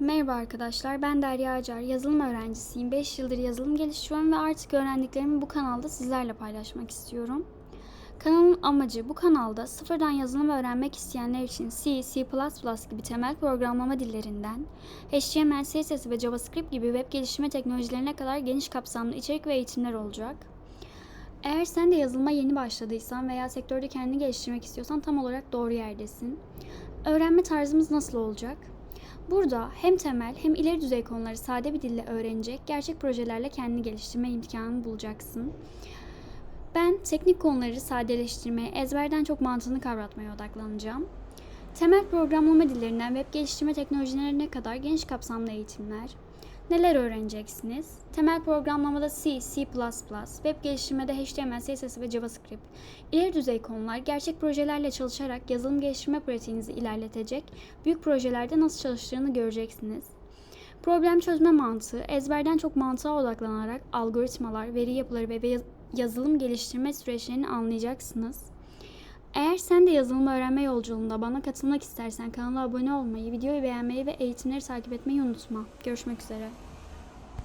Merhaba arkadaşlar, ben Derya Acar, yazılım öğrencisiyim. 5 yıldır yazılım geliştiriyorum ve artık öğrendiklerimi bu kanalda sizlerle paylaşmak istiyorum. Kanalın amacı bu kanalda sıfırdan yazılım öğrenmek isteyenler için C, C++ gibi temel programlama dillerinden, HTML, CSS ve JavaScript gibi web geliştirme teknolojilerine kadar geniş kapsamlı içerik ve eğitimler olacak. Eğer sen de yazılıma yeni başladıysan veya sektörde kendini geliştirmek istiyorsan tam olarak doğru yerdesin. Öğrenme tarzımız nasıl olacak? Burada hem temel hem ileri düzey konuları sade bir dille öğrenecek, gerçek projelerle kendini geliştirme imkanını bulacaksın. Ben teknik konuları sadeleştirmeye, ezberden çok mantığını kavratmaya odaklanacağım. Temel programlama dillerinden web geliştirme teknolojilerine kadar geniş kapsamlı eğitimler. Neler öğreneceksiniz? Temel programlamada C, C++, web geliştirmede HTML, CSS ve JavaScript. İleri düzey konular gerçek projelerle çalışarak yazılım geliştirme pratiğinizi ilerletecek, büyük projelerde nasıl çalıştığını göreceksiniz. Problem çözme mantığı, ezberden çok mantığa odaklanarak algoritmalar, veri yapıları ve yaz- yazılım geliştirme süreçlerini anlayacaksınız. Eğer sen de yazılım öğrenme yolculuğunda bana katılmak istersen kanala abone olmayı, videoyu beğenmeyi ve eğitimleri takip etmeyi unutma. Görüşmek üzere.